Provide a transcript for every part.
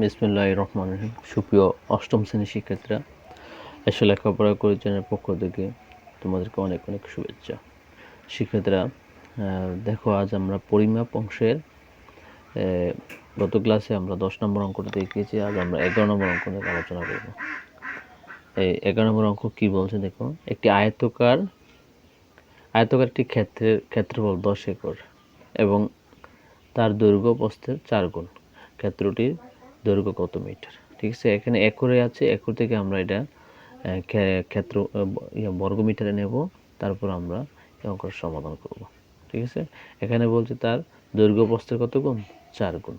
বিসমুল্লাহ রহমান রহিম। সুপ্রিয় অষ্টম শ্রেণির শিক্ষার্থীরা, এসে লেখাপড়া করেছেনের পক্ষ থেকে তোমাদেরকে অনেক অনেক শুভেচ্ছা। শিক্ষার্থীরা দেখো, আজ আমরা পরিমাপ অংশের গত ক্লাসে আমরা দশ নম্বর অঙ্কটা দেখিয়েছি, আজ আমরা এগারো নম্বর অঙ্ক নিয়ে আলোচনা করব। এই এগারো নম্বর অঙ্ক কী বলছে দেখো, একটি আয়তকার আয়তকার একটি ক্ষেত্রের ক্ষেত্রফল দশ একর এবং তার দৈর্ঘ্য প্রস্থের চার গুণ। ক্ষেত্রটির দৈর্ঘ্য কত মিটার? ঠিক আছে? এখানে একরে আছে একর থেকে আমরা এটা ক্ষেত্র ইয়া, বর্গ মিটারে নেব তারপর আমরা এই অঙ্কটা সমাধান করব। ঠিক আছে? এখানে বলছে তার দৈর্ঘ্য প্রস্থের কত গুণ? চার গুণ।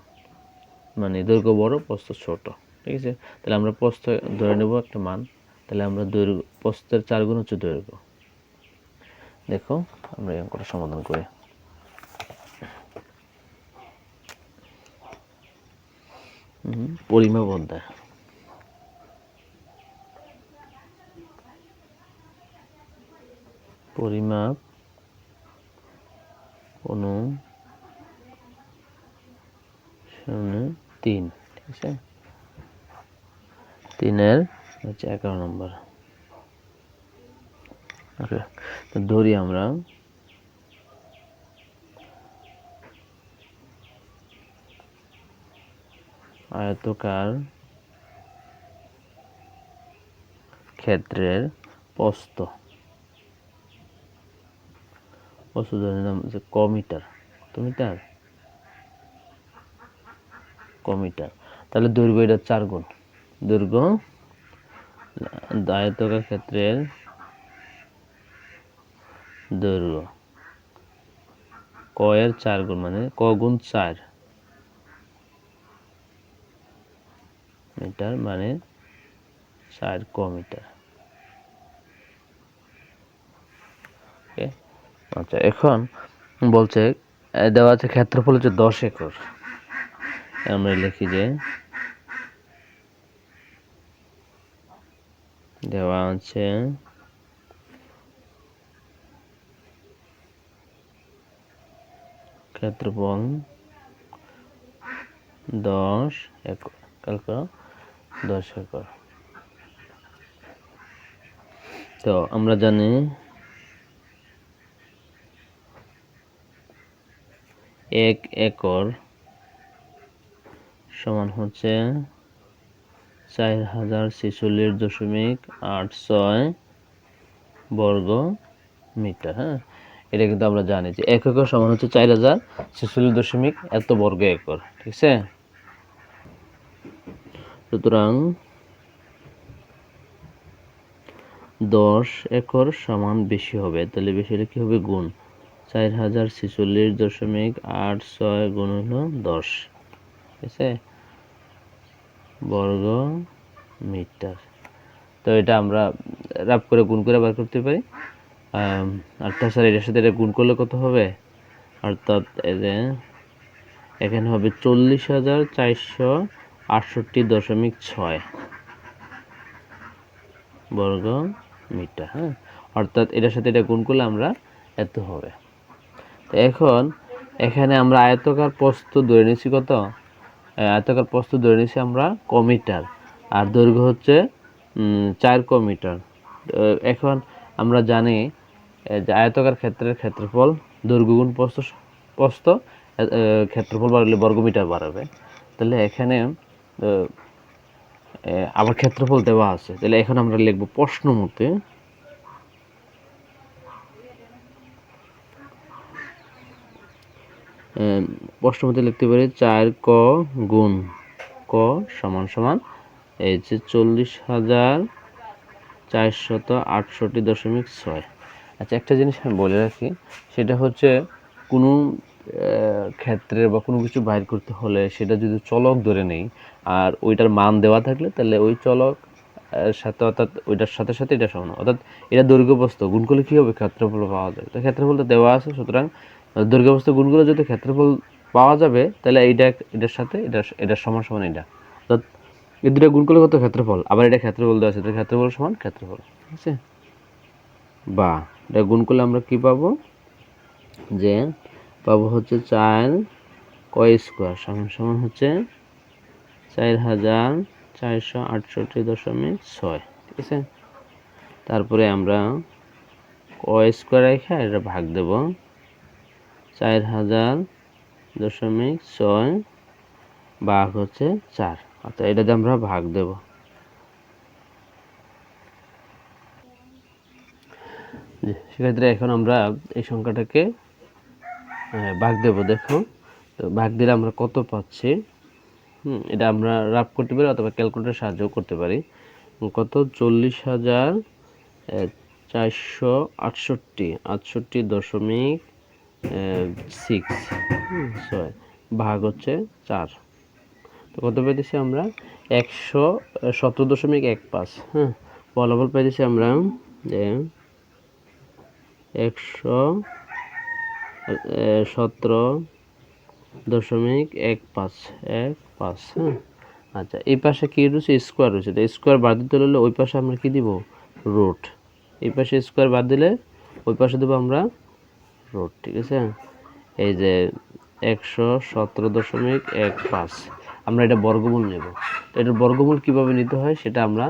মানে দৈর্ঘ্য বড় প্রস্থ ছোট। ঠিক আছে? তাহলে আমরা প্রস্থ ধরে নেব একটা মান। তাহলে আমরা দৈর্ঘ্য প্রস্থের চার গুণ হচ্ছে দৈর্ঘ্য। দেখো আমরা এই অঙ্কটা সমাধান করি। পরিমাপ অধ্যায় পরিমাপ অনু, শূন্য, তিন, ঠিক আছে? তিনের হচ্ছে এগারো নম্বর। ওকে, তো ধরি আমরা। আয়তকার ক্ষেত্রের প্রস্থ। প্রস্থ ধরে নিলাম যে ক মিটার কত মিটার ক মিটার তাহলে দৈর্ঘ্য এটা চার গুণ। দৈর্ঘ্য আয়তকার ক্ষেত্রের দৈর্ঘ্য। ক এর চার গুণ মানে ক গুণ চার। মিটার মানে Okay? আচ্ছা এখন বলছে দেওয়া আছে ক্ষেত্রফল হচ্ছে দশ একর। আমরা লিখি যে দেওয়া আছে ক্ষেত্রফল দশ একর। কালকা একর তো আমরা জানি এক একর সমান হচ্ছে চার হাজার ছেচল্লিশ দশমিক আট ছয় বর্গ মিটার হ্যাঁ? এটা কিন্তু আমরা জানি যে এক একর সমান হচ্ছে চার হাজার ছেচল্লিশ দশমিক এত বর্গ একর, ঠিক আছে? সুতরাং দশ একর সমান বেশি হবে। তাহলে বেশি হলে কি হবে? গুণ। চার হাজার ছেচল্লিশ দশমিক আট ছয় গুণ হলো দশ। ঠিক আছে? বর্গ মিটার। তো এটা আমরা রাব করে গুণ করে বার করতে পারি। আর তাছাড়া এটার সাথে এটা গুণ করলে কত হবে? অর্থাৎ এখানে হবে চল্লিশ হাজার চারশো আটষট্টি দশমিক ছয় বর্গ মিটার হ্যাঁ? অর্থাৎ এটার সাথে এটা গুণ করলে আমরা এত হবে। এখন এখানে আমরা আয়তকার প্রস্থ ধরে নিয়েছি কত? আয়তকার প্রস্থ ধরে নিয়েছি আমরা ক মিটার আর দৈর্ঘ্য হচ্ছে চার ক মিটার। তো এখন আমরা জানি যে আয়তকার ক্ষেত্রের ক্ষেত্রফল দৈর্ঘ্য গুণ প্রস্থ স- প্রস্থ এ, এ, ক্ষেত্রফল বাড়লে বর্গমিটার বাড়াবে। তাহলে এখানে আবার ক্ষেত্রফল দেওয়া আছে। তাহলে এখন আমরা লিখব প্রশ্ন মতে প্রশ্ন মতে লিখতে পারি চার ক গুণ ক সমান সমান, এই যে চল্লিশ হাজার চারশত আটষট্টি দশমিক ছয়। আচ্ছা একটা জিনিস আমি বলে রাখি, সেটা হচ্ছে কোনো ক্ষেত্রে বা কোনো কিছু বাইর করতে হলে সেটা যদি চলক ধরে নেই আর ওইটার মান দেওয়া থাকলে তাহলে ওই চলক সাথে অর্থাৎ ওইটার সাথে সাথে এটা সমান অর্থাৎ এটা দৈর্ঘ্য বস্তু গুণ করলে কী হবে ক্ষেত্রফল পাওয়া যাবে তো ক্ষেত্রফলটা দেওয়া আছে, সুতরাং দৈর্ঘ্য বস্তু গুণ করলে যদি ক্ষেত্রফল পাওয়া যাবে, তাহলে এইটা এটার সাথে এটা এটার সমান সমান এটা অর্থাৎ এই দুটো গুণ করলে কত? ক্ষেত্রফল। আবার এটা ক্ষেত্রফল দেওয়া আছে, এটা ক্ষেত্রফল সমান ক্ষেত্রফল। ঠিক আছে? বা, এটা গুণ করলে আমরা কি পাবো? যে পাবো হচ্ছে চার কয় স্কোয়ার? সমান সমান হচ্ছে চার হাজার চারশো আটষট্টি দশমিক ছয়। ঠিক আছে? তারপরে আমরা ক স্কোয়ার রেখে এটা ভাগ দেব। চার হাজার দশমিক ছয় ভাগ হচ্ছে চার। অর্থাৎ এটাতে আমরা ভাগ দেব। সেক্ষেত্রে এখন আমরা এই সংখ্যাটাকে ভাগ দেব, দেখো। তো ভাগ দিলে আমরা কত পাচ্ছি? হুম, এটা আমরা রাফ করতে পারি অথবা ক্যালকুলেটার সাহায্য করতে পারি। কত? চল্লিশ হাজার চারশো আটষট্টি আটষট্টি দশমিক সিক্স ছয়, ভাগ হচ্ছে চার। তো কত পেয়েছি আমরা? একশো সতেরো দশমিক এক পাঁচ হ্যাঁ। ফলাফল পেয়েছি আমরা যে একশো সতেরো দশমিক এক পাঁচ এক পাঁচ হ্যাঁ? আচ্ছা এই পাশে কি রয়েছে? স্কোয়ার রয়েছে। তো স্কোয়ার বাদ দিতে হলে ওই পাশে আমরা কি দিব? রুট। এই পাশে স্কোয়ার বাদ দিলে ওই পাশে দেবো আমরা রুট ঠিক আছে? এই যে একশো সতেরো দশমিক এক পাঁচ। আমরা এটা বর্গমূল নেব। তো এটার বর্গমূল কীভাবে নিতে হয় সেটা আমরা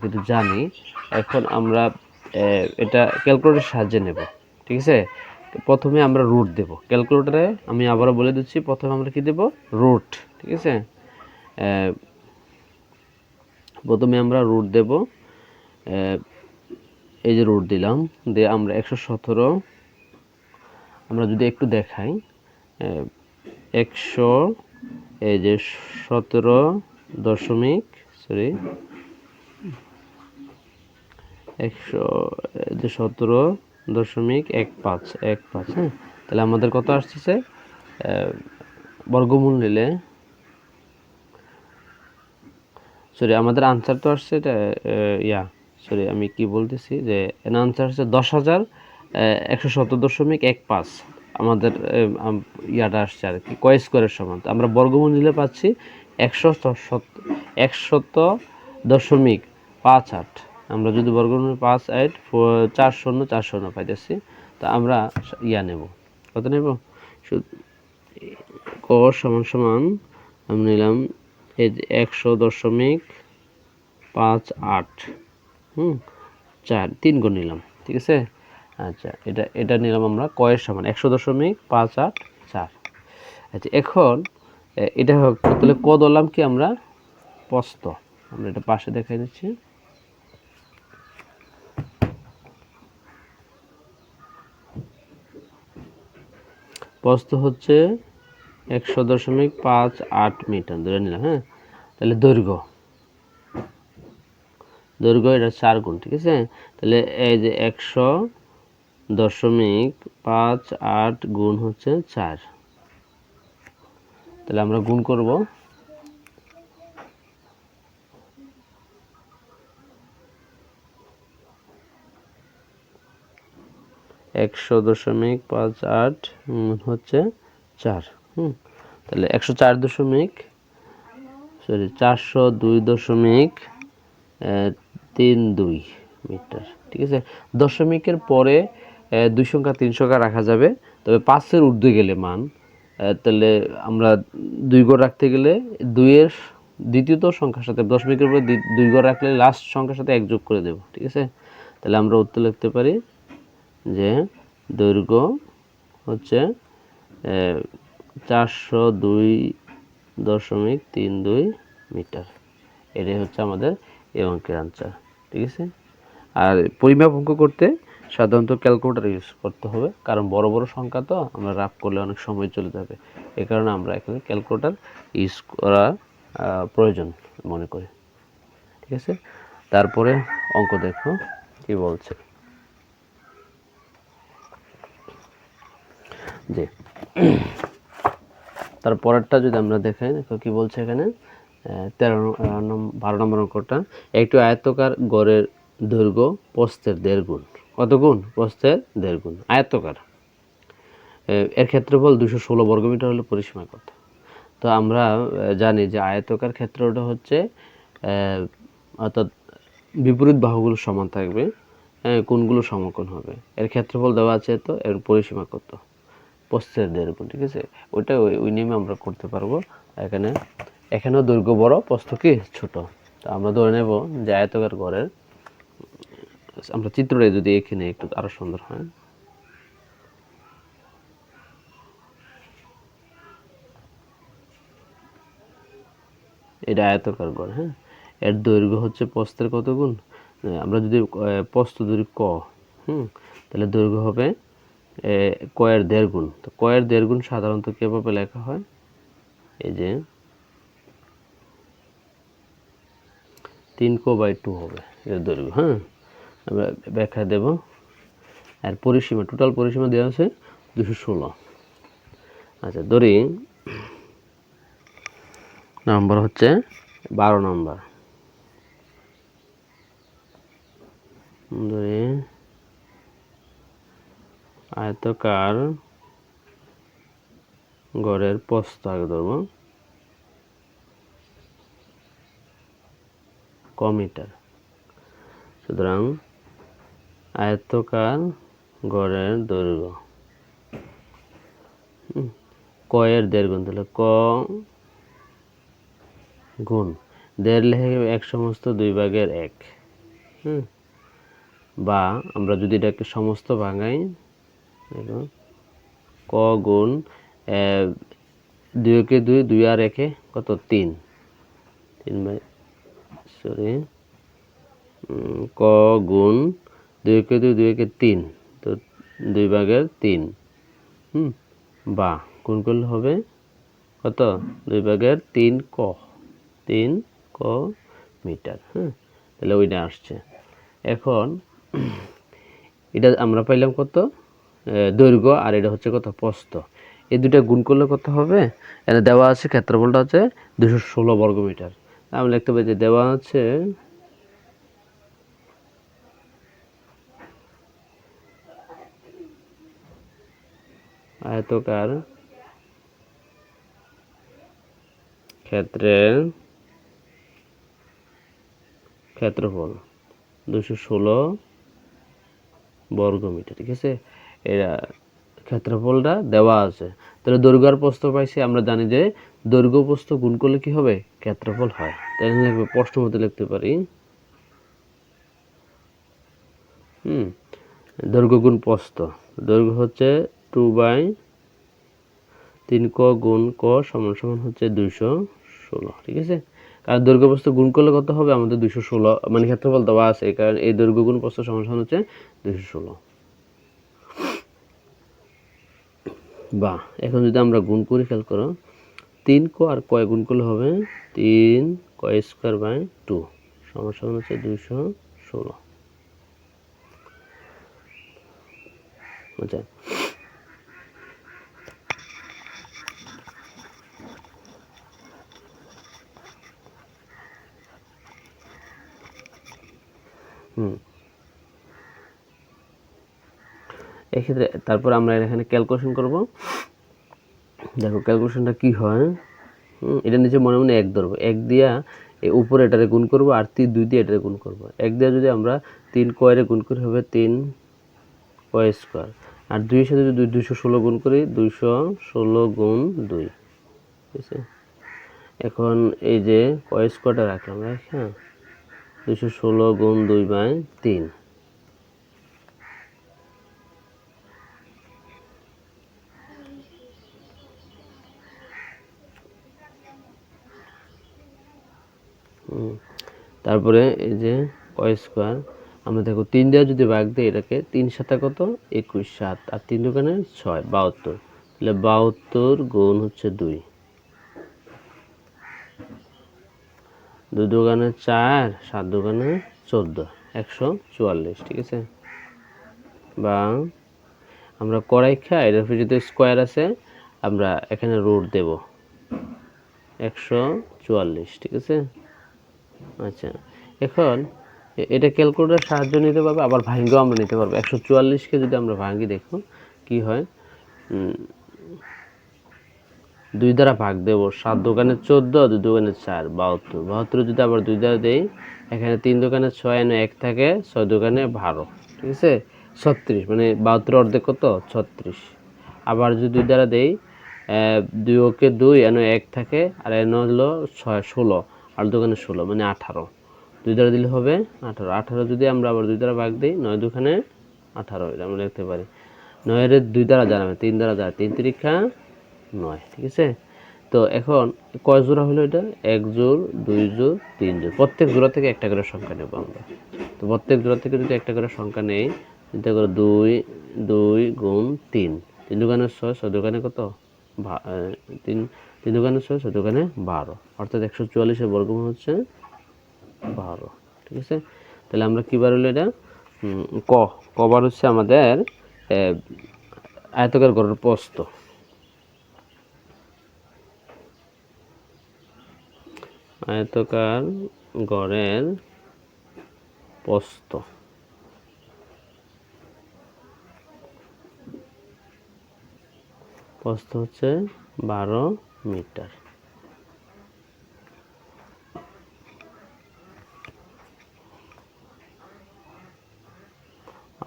কিন্তু জানি। এখন আমরা এটা ক্যালকুলেটরের সাহায্যে নেব ঠিক আছে? প্রথমে আমরা রুট দেব। ক্যালকুলেটরে আমি আবারও বলে দিচ্ছি, প্রথমে আমরা কি দেব? রুট ঠিক আছে? প্রথমে আমরা রুট দেব। এই যে রুট দিলাম, দিয়ে আমরা একশো সতেরো, আমরা যদি একটু দেখাই একশো, এই যে সতেরো দশমিক সরি একশো যে সতেরো দশমিক এক পাঁচ এক পাঁচ হ্যাঁ? তাহলে আমাদের কত আসতেছে? বর্গমূল নিলে, সরি, আমাদের আনসার তো আসছে এটা ইয়া, সরি, আমি কি বলতেছি যে আনসার হচ্ছে দশ হাজার একশো সতেরো দশমিক এক পাঁচ, আমাদের ইয়াটা আসছে আর কি কয় স্কোয়ারের সমান। আমরা বর্গমূল নিলে পাচ্ছি একশো একশত দশমিক পাঁচ আট। আমরা যদি বর্গমূল পাঁচ ফো- চার শূন্য চার শূন্য পাইতেছি, তো আমরা ইয়া নেব। কত নেব? ক সমান সমান আমি নিলাম এই যে একশো দশমিক পাঁচ আট, হুম, চার, তিন গুণ নিলাম, ঠিক আছে? আচ্ছা এটা এটা নিলাম আমরা কয়ের সমান, একশো দশমিক পাঁচ আট চার। আচ্ছা এখন এটা হোক, তাহলে ক দলাম কি আমরা? পস্ত আমরা এটা পাশে দেখাই দিচ্ছি। প্রস্থ হচ্ছে একশো দশমিক পাঁচ আট মিটার। ধরে নিলাম হ্যাঁ? তাহলে দৈর্ঘ্য। দৈর্ঘ্য এটা চার গুণ, ঠিক আছে? তাহলে এই যে একশো দশমিক পাঁচ আট গুণ হচ্ছে চার। তাহলে আমরা গুণ করব একশো দশমিক পাঁচ আট হচ্ছে চার, হুম? তাহলে একশো চার দশমিক সরি চারশো দুই দশমিক তিন দুই মিটার, ঠিক আছে? দশমিকের পরে দুই সংখ্যা, তিন সংখ্যা রাখা যাবে, তবে পাঁচের ঊর্ধ্বে গেলে মান তাহলে আমরা দুই গড় রাখতে গেলে দুইয়ের দ্বিতীয়ত সংখ্যার সাথে, দশমিকের উপরে দুই গড় রাখলে লাস্ট সংখ্যার সাথে এক যোগ করে দেব, ঠিক আছে? তাহলে আমরা উত্তর লিখতে পারি যে দৈর্ঘ্য হচ্ছে চারশো দুই দশমিক তিন দুই মিটার। এটাই হচ্ছে আমাদের এই অঙ্কের আনসার ঠিক আছে? আর পরিমাপ অঙ্ক করতে সাধারণত ক্যালকুলেটার ইউজ করতে হবে, কারণ বড় বড় সংখ্যা তো আমরা রাফ করলে অনেক সময় চলে যাবে। এ কারণে আমরা এখানে ক্যালকুলেটার ইউজ করা প্রয়োজন মনে করি। ঠিক আছে? তারপরে অঙ্ক দেখো, কি বলছে? জি। তারপরেরটা যদি আমরা দেখাই দেখো কি বলছে এখানে? তেরো বারো নম্বর অঙ্কটা। একটু আয়তকার গড়ের দৈর্ঘ্য প্রস্থের দেড় গুণ। কত গুণ? প্রস্থের দেড় গুণ। আয়তকার। আহ, এর ক্ষেত্রফল দুশো ষোলো বর্গমিটার হলে পরিসীমা কত? তো আমরা জানি যে আয়তকার ক্ষেত্রটা হচ্ছে অর্থাৎ বিপরীত বাহুগুলো সমান থাকবে কোণগুলো সমকোণ হবে। এর ক্ষেত্রফল দেওয়া আছে তো এর পরিসীমা কত? প্রস্থের গুণ ঠিক আছে? ওইটা ওই ওই নিয়মে আমরা করতে পারব। এখানে, এখানেও দৈর্ঘ্য বড়, প্রস্থ কি? ছোট। তো আমরা ধরে নেব যে আয়তকার ঘরের আমরা চিত্রটা যদি এখানে একটু আরও সুন্দর হয়। এটা আয়তকার ঘর হ্যাঁ? এর দৈর্ঘ্য হচ্ছে প্রস্থের কত গুণ? আমরা যদি প্রস্থ ধরি ক, হুম? তাহলে দৈর্ঘ্য হবে কয়ের দেড় গুণ তো কয়ের দেড় গুণ সাধারণত কীভাবে লেখা হয়? এই যে, তিন কো বাই টু হবে এর দৈর্ঘ্য হ্যাঁ? আমরা ব্যাখ্যা দেব। আর পরিসীমা টোটাল পরিসীমা দেওয়া আছে দুশো ষোলো। আচ্ছা ধরি। নাম্বার হচ্ছে বারো নাম্বার। ধরি। আয়তকার গড়ের প্রস্থ ধরবো। ক মিটার। সুতরাং আয়তকার গড়ের দৈর্ঘ্য। কয়ের দেড় গুণ, তাহলে ক গুণ। দেড় লেখে এক সমস্ত দুই ভাগের এক। হুম, বা আমরা যদি এটাকে সমস্ত ভাঙাই ক গুণ দুইকে দুই দুই আর একে কত? তিন। তিন বাই, সরি। ক গুণ দুইকে দুই দুইকে তিন। তো দুই ভাগের তিন। হুম, বা, গুণ করলে হবে কত? দুই ভাগের তিন ক। তিন ক মিটার হ্যাঁ? তাহলে ওইটা আসছে। এখন, এটা আমরা পাইলাম কত? দৈর্ঘ্য আর এটা হচ্ছে কত? প্রস্থ। এই দুটা গুণ করলে কত হবে? এটা দেওয়া আছে ক্ষেত্রফলটা হচ্ছে দুশো ষোলো বর্গ মিটার। আমি লিখতে পারি যে দেওয়া আছে আয়তকার ক্ষেত্রের ক্ষেত্রফল দুশো ষোলো বর্গ মিটার, ঠিক আছে? এরা ক্ষেত্রফলটা দেওয়া আছে। তাহলে দৈর্ঘ্য আর পাইছি, আমরা জানি যে দৈর্ঘ্য প্রস্থ গুণ করলে কি হবে? ক্ষেত্রফল হয়। তাই লিখবে প্রশ্ন মতো লিখতে পারি। হুম দৈর্ঘ্য গুণ প্রস্থ। দৈর্ঘ্য হচ্ছে টু বাই তিন ক গুণ ক সমান সমান হচ্ছে দুইশো ষোলো, ঠিক আছে? কারণ দৈর্ঘ্য প্রস্থ গুণ করলে কত হবে? আমাদের দুইশো ষোলো মানে ক্ষেত্রফল দেওয়া আছে, কারণ এই দৈর্ঘ্য গুণ প্রস্থ সমান সমান হচ্ছে দুইশো ষোলো। বা এখন যদি আমরা গুণ করি, খেয়াল করো, তিন কো আর কয় গুণ করলে হবে? তিন কয় স্কোয়ার বাই টু। সমান হচ্ছে দুইশো ষোলো। আচ্ছা এক্ষেত্রে তারপর আমরা এখানে ক্যালকুলেশন করব। দেখো ক্যালকুলেশনটা কি হয়? এটা নিচে মনে মনে এক ধরবো। এক দিয়া এই উপরে এটারে গুণ করব আর তিন দুই দিয়ে এটারে গুণ করব। এক দিয়া যদি আমরা তিন কয়ের গুণ করি হবে তিন কয় স্কোয়ার আর দুইয়ের সাথে যদি দুইশো ষোলো গুণ করি, দুইশো ষোলো গুণ দুই। ঠিক আছে? এখন এই যে কয় স্কোয়ারটা রাখলাম? হ্যাঁ। দুইশো ষোলো গুণ দুই বাই তিন। তারপরে এই যে কয় স্কোয়ার আমরা দেখো তিন দেওয়া যদি ভাগ দিই এটাকে তিন সাথে কত? একুশ সাত। আর তিন দোকানে ছয়, বাহাত্তর। তাহলে বাহাত্তর গুণ হচ্ছে দুই। দুই দোকানে চার, সাত দোকানে চোদ্দ, একশো চুয়াল্লিশ, ঠিক আছে? বা আমরা কড়াই খাই এটার যদি স্কোয়ার আছে, আমরা এখানে রুট দেব। একশো চুয়াল্লিশ, ঠিক আছে? আচ্ছা। এখন এটা ক্যালকুলেটার সাহায্য নিতে পারব, আবার ভাঙ্গেও আমরা নিতে পারব। একশো চুয়াল্লিশকে যদি আমরা ভাঙ্গি দেখো কি হয়। দুই দ্বারা ভাগ দেবো, সাত দোকানে চোদ্দ, দুই দোকানে চার, বাহাত্তর। বাহাত্তর যদি আবার দুই দ্বারা দেই, এখানে তিন দোকানে ছয়, এনে এক থাকে, ছয় দোকানে বারো। ঠিক আছে? ছত্রিশ মানে বাহাত্তর অর্ধেক কত? ছত্রিশ। আবার যদি দুই দ্বারা দেই দুই ওকে দুই, এনে এক থাকে, আর এন হলো ছয়, ষোলো। আর দোকানে ষোলো মানে আঠারো। দুই দ্বারা দিলে হবে আঠারো। আঠারো যদি আমরা আবার দুই দ্বারা ভাগ দিই, নয় দুখানে আঠারো আমরা লিখতে পারি। নয়ের দুই দ্বারা জানাবে তিন দ্বারা যায় তিন তিরিক্ষা নয়, ঠিক আছে? তো এখন কয় জোড়া হলো এটা? এক জোড়, দুই জোর তিন জোড়। প্রত্যেক জোড়া থেকে একটা করে সংখ্যা নেব আমরা। তো প্রত্যেক জোড়া থেকে যদি একটা করে সংখ্যা নেই, চিন্তা করো দুই দুই গুণ তিন। তিন দোকানে ছয় ছয় দোকানে কত? তিন তিন দোকানে ছয় ছয় দোকানে বারো। অর্থাৎ একশো চুয়াল্লিশের বর্গমূল হচ্ছে বারো। ঠিক আছে? তাহলে আমরা কী বার হলো এটা? ক। কবার হচ্ছে আমাদের আয়তকার ঘরের প্রস্ত আয়তকার গড়ের প্রস্ত প্রস্ত হচ্ছে বারো মিটার।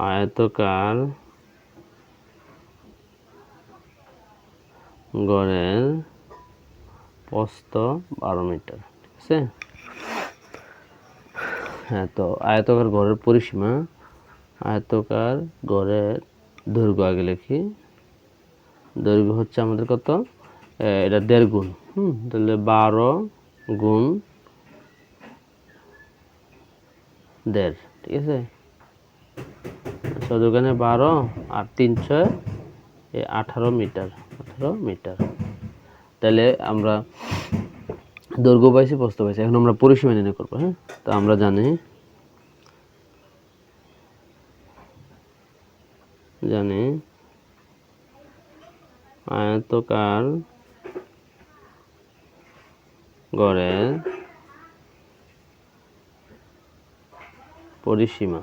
আয়তকার গড়ের প্রস্থ বারো মিটার, ঠিক আছে? হ্যাঁ তো আয়তকার গড়ের পরিসীমা আয়তকার গড়ের দৈর্ঘ্য আগে লিখি। দৈর্ঘ্য হচ্ছে আমাদের কত? এটা দেড় গুণ। হুম, তাহলে বারো গুণ দেড়, ঠিক আছে? চৌদ্দখানে বারো আর তিন ছয় আঠারো মিটার আঠারো মিটার। তাহলে আমরা দৈর্ঘ্য পাইছি, প্রস্থ পাইছি, এখন আমরা পরিসীমা নির্ণয় করব হ্যাঁ? তো আমরা জানি জানি আয়তকার গড়ের পরিসীমা।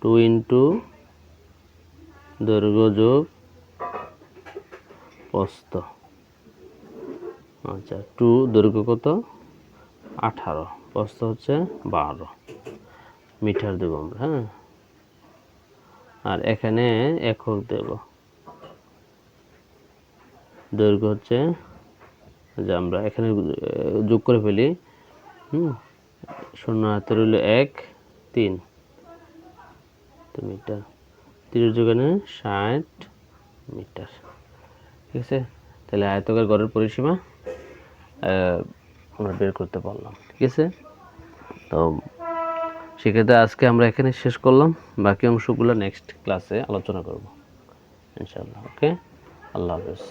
টু ইন্টু দৈর্ঘ্য যোগ প্রস্থ। আচ্ছা টু দৈর্ঘ্য কত? আঠারো। প্রস্থ হচ্ছে বারো। মিটার দেবো আমরা হ্যাঁ? আর এখানে একক দেব। দৈর্ঘ্য হচ্ছে যে আমরা এখানে যোগ করে ফেলি, হুম? শূন্য হাতে রইল এক, তিন। তো মিটার। তিরিশ যোগানে ষাট মিটার। ঠিক আছে? তাহলে আয়তকার গড়ের পরিসীমা আমরা বের করতে পারলাম। ঠিক আছে? তো সেক্ষেত্রে আজকে আমরা এখানে শেষ করলাম। বাকি অংশগুলো নেক্সট ক্লাসে আলোচনা করব। ইনশাআল্লাহ ওকে আল্লাহ হাফেজ।